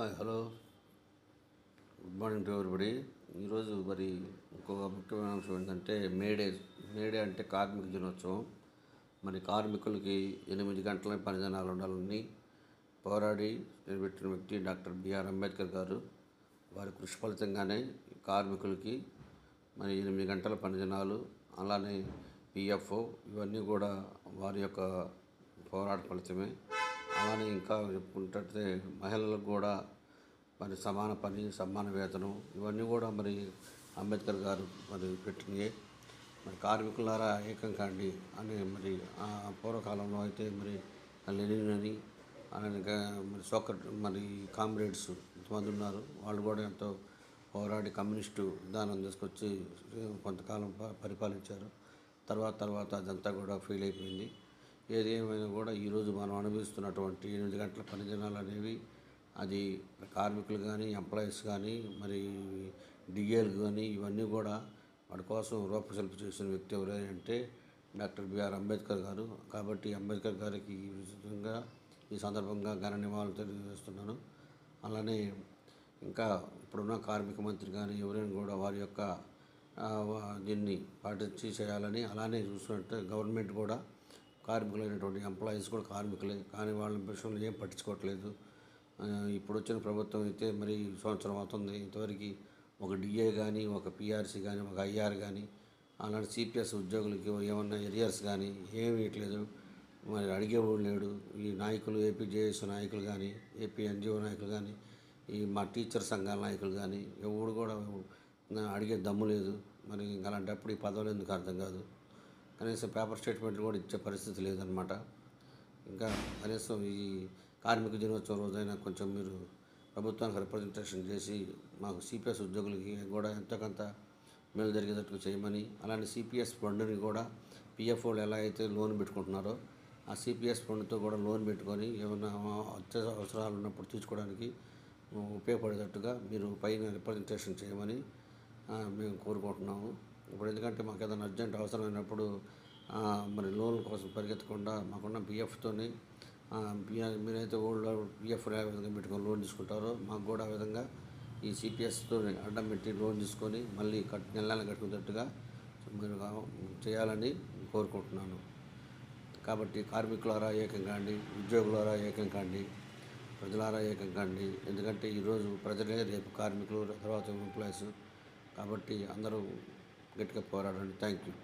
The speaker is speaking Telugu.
Hi hello. Good morning to everybody. ఈరోజు మరి ఇంకొక ముఖ్యమైన అంశం ఏంటంటే మేడే మేడే అంటే కార్మిక దినోత్సవం. మరి కార్మికులకి ఎనిమిది గంటల పని దినాలు ఉండాలని పోరాడి నిలబెట్టిన వ్యక్తి డాక్టర్ బిఆర్ అంబేద్కర్ గారు. వారి కృషి ఫలితంగానే కార్మికులకి మరి ఎనిమిది గంటల పని దినాలు అలానే పిఎఫ్ఓ ఇవన్నీ కూడా వారి యొక్క పోరాట ఫలితమే. అలానే ఇంకా చెప్పుకుంటే మహిళలకు కూడా మరి సమాన పని సమాన వేతనం ఇవన్నీ కూడా మరి అంబేద్కర్ గారు మరి పెట్టినవి మరి కార్మికులారా ఏకం కాండి అని మరి ఆ పూర్వకాలంలో అయితే మరి లెనిన్ అని అలాగే మరి సోకర్ మరి కామ్రేడ్స్ ఇంతమంది ఉన్నారు. వాళ్ళు కూడా ఎంతో పోరాడి కమ్యూనిస్టు విధానం తీసుకొచ్చి కొంతకాలం ప- పరిపాలించారు. తర్వాత తర్వాత అదంతా కూడా ఫెయిల్ అయిపోయింది. ఏది ఏమైనా కూడా ఈరోజు మనం అనుభవిస్తున్నటువంటి ఎనిమిది గంటల పని దినాలు అనేవి అది కార్మికులు కానీ ఎంప్లాయీస్ కానీ మరి డిఏలు కానీ ఇవన్నీ కూడా వాటి కోసం రూపశిల్ప చేసిన వ్యక్తి ఎవరంటే డాక్టర్ బిఆర్ అంబేద్కర్ గారు. కాబట్టి అంబేద్కర్ గారికి ఈ విధంగా ఈ సందర్భంగా ఘన నివాళులు తెలియజేస్తున్నాను. అలానే ఇంకా ఇప్పుడున్న కార్మిక మంత్రి కానీ ఎవరైనా కూడా వారి యొక్క దీన్ని పాటించి చేయాలని అలానే చూసినట్టు గవర్నమెంట్ కూడా కార్మికులైనటువంటి ఎంప్లాయీస్ కూడా కార్మికులే కానీ వాళ్ళ విషయంలో ఏం పట్టించుకోవట్లేదు. ఇప్పుడు వచ్చిన ప్రభుత్వం అయితే మరి సంవత్సరం అవుతుంది. ఇంతవరకు ఒక డిఏ కానీ ఒక పిఆర్సీ కానీ ఒక ఐఆర్ కానీ అలాంటి సిపిఎస్ ఉద్యోగులకి ఏమన్నా ఎరియర్స్ కానీ ఏమీ ఇవ్వట్లేదు మరి అడిగేవాడు లేడు. ఈ నాయకులు ఏపీ జేఎస్ నాయకులు కానీ ఏపీ ఎన్జిఓ నాయకులు కానీ ఈ మా టీచర్ సంఘాల నాయకులు కానీ ఎవడు కూడా అడిగే దమ్ము లేదు. మరి అలాంటప్పుడు ఈ పదవులు ఎందుకు అర్థం కాదు? కనీసం పేపర్ స్టేట్మెంట్లు కూడా ఇచ్చే పరిస్థితి లేదనమాట ఇంకా కనీసం ఈ కార్మిక దినోత్సవం రోజైనా కొంచెం మీరు ప్రభుత్వానికి రిప్రజెంటేషన్ చేసి మాకు సిపిఎస్ ఉద్యోగులకి కూడా ఎంతో కొంత మేలు జరిగేటట్టు చేయమని అలానే సిపిఎస్ ఫండ్ని కూడా పిఎఫ్ ఎలా అయితే లోన్ పెట్టుకుంటున్నారో ఆ సిపిఎస్ ఫండ్తో కూడా లోన్ పెట్టుకొని ఏమైనా అత్యవసర అవసరాలు ఉన్నప్పుడు తీసుకోవడానికి ఉపయోగపడేటట్టుగా మీరు పైన రిప్రజెంటేషన్ చేయమని మేము కోరుకుంటున్నాము. ఇప్పుడు ఎందుకంటే మాకు ఏదైనా అర్జెంట్ అవసరమైనప్పుడు మరి లోన్ కోసం పరిగెత్తకుండా మాకున్న పిఎఫ్తోని మీరైతే ఓల్డ్ పిఎఫ్ ఏ విధంగా పెట్టుకొని లోన్ తీసుకుంటారో మాకు కూడా ఆ విధంగా ఈ సిపిఎస్తో అడ్డం పెట్టి లోన్ తీసుకొని మళ్ళీ కట్ నెల నెల కట్టుకునేటట్టుగా మీరు చేయాలని కోరుకుంటున్నాను. కాబట్టి కార్మికులారా ఏకం కాండి ఉద్యోగులారా ఏకం కాండి ప్రజలారా ఏకం కాండి ఎందుకంటే ఈరోజు ప్రజలే రేపు కార్మికులు తర్వాత ఎంప్లాయీస్ కాబట్టి అందరూ గట్టిగా పోరాడండి. Thank you